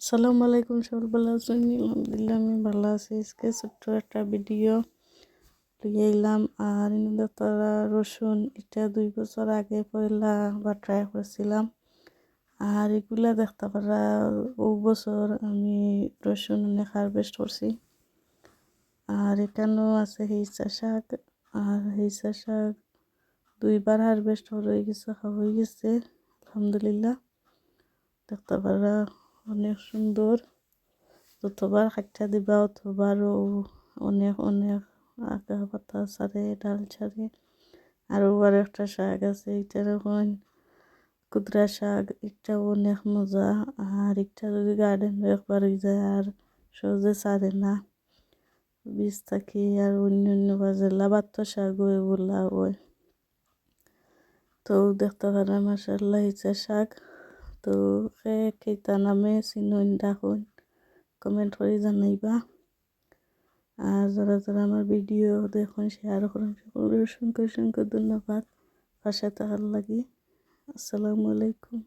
আসসালামু আলাইকুম, সবাই ভালো আছেন? আলহামদুলিল্লাহ, আমি ভালো আছি। আজকে ছোট্ট একটা ভিডিও লিয়ে এলাম। আর তারা রসুন, এটা দুই বছর আগে পয়লা বা ট্রাই করেছিলাম। আর এগুলা দেখতে পারা ও বছর আমি রসুন অনেক হারভেস্ট করছি। আর এখানেও আছে হিসা শাক। আর হিসা শাক দুইবার হারভেস্ট হয়ে গেছে হয়ে গেছে। আলহামদুলিল্লাহ, দেখতে পারা অনেক সুন্দর। যতবার খাইটা দিবা, অতবারও অনেক অনেক আগা পাতা ছাড়ে, ডাল ছাড়ে। আরও আর একটা শাক আছে এটার এখন কুদরা শাক এটাও অনেক মজা। আর একটা যদি গার্ডেন একবার হয়ে যায়, আর সহজে ছাড়ে না। বীজ থাকি, আর অন্য অন্য বাজে লাবাত্ত শাক ওগুলা ওই তো দেখতে পারেন মাসাল্লাহ ইচ্ছা শাক। তো কেইটা নামে চিনুন ডাকুন কমেন্ট করে জানাইবা আর যারা যারা আমার ভিডিও দেখুন শেয়ার করুন সকলের অসংখ্য অসংখ্য ধন্যবাদ পাশে থাকার লাগি আসসালামু আলাইকুম